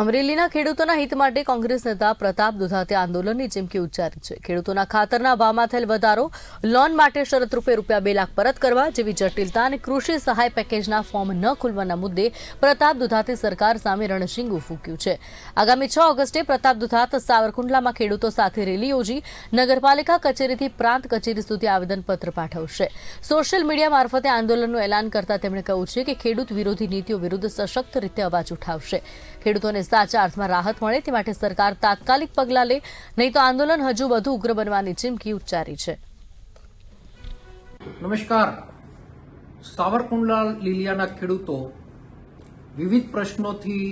અમરેલીના ખેડૂતોના હિત માટે કોંગ્રેસ નેતા પ્રતાપ દુધાતે આંદોલનની ચીમકી ઉચ્ચારી છે. ખેડૂતોના ખાતરના ભાવમાં થયેલ વધારો, લોન માટે શરત રૂપે રૂપિયા બે લાખ પરત કરવા જેવી જટિલતા અને કૃષિ સહાય પેકેજના ફોર્મ ન ખુલવાના મુદ્દે પ્રતાપ દુધાતે સરકાર સામે રણશીંગું ફૂક્યું છે. આગામી છ ઓગસ્ટે પ્રતાપ દુધાત સાવરકુંડલામાં ખેડૂતો સાથે રેલી યોજી નગરપાલિકા કચેરીથી પ્રાંત કચેરી સુધી આવેદનપત્ર પાઠવશે. સોશિયલ મીડિયા મારફતે આંદોલનનું એલાન કરતા તેમણે કહ્યું છે કે ખેડૂત વિરોધી નીતિઓ વિરુદ્ધ સશક્ત રીતે અવાજ ઉઠાવશે. ખેડૂતોને સાચા અર્થમાં રાહત મળે તે માટે સરકાર તાત્કાલિક પગલાં લે, નહીં તો આંદોલન હજુ વધુ ઉગ્ર બનવાની ચીમકી ઉચ્ચારી છે. નમસ્કાર. સાવરકુંડલા લીલિયાના ખેડૂતો વિવિધ પ્રશ્નોથી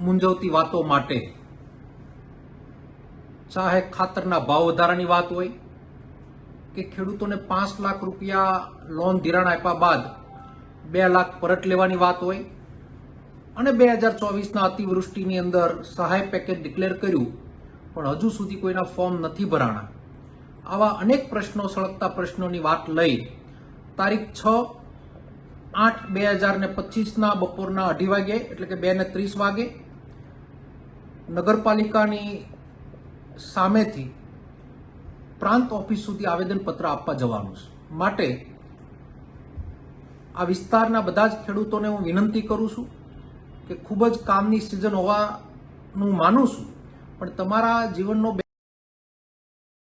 મૂંઝવતી વાતો માટે ચાહે ખાતરના ભાવ વધારાની વાત હોય કે ખેડૂતોને પાંચ લાખ રૂપિયા લોન ધિરાણ આપ્યા બાદ બે લાખ પરત લેવાની વાત હોય અને બે હજાર ચોવીસના અતિવૃષ્ટિની અંદર સહાય પેકેજ ડિક્લેર કર્યું, પણ હજુ સુધી કોઈના ફોર્મ નથી ભરાણા. આવા અનેક પ્રશ્નો, સળગતા પ્રશ્નોની વાત લઈ તારીખ છ આઠ બે હજાર ને પચીસના બપોરના અઢી વાગે એટલે કે બે ને ત્રીસ વાગે, નગરપાલિકાની સામેથી પ્રાંત ઓફિસ સુધી આવેદનપત્ર આપવા જવાનું છે. માટે આ વિસ્તારના બધા જ ખેડૂતોને હું વિનંતી કરું છું કે ખૂબ જ કામની સિઝન હોવાનું માનું છું. પણ તમારા જીવનનો બે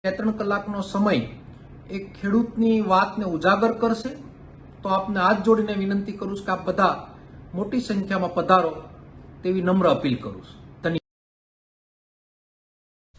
ત્રણ કલાકનો સમય એ ખેડૂતની વાતને ઉજાગર કરશે. તો આપને હાથ જોડીને વિનંતી કરું છું કે આપ બધા મોટી સંખ્યામાં પધારો તેવી નમ્ર અપીલ કરું છું.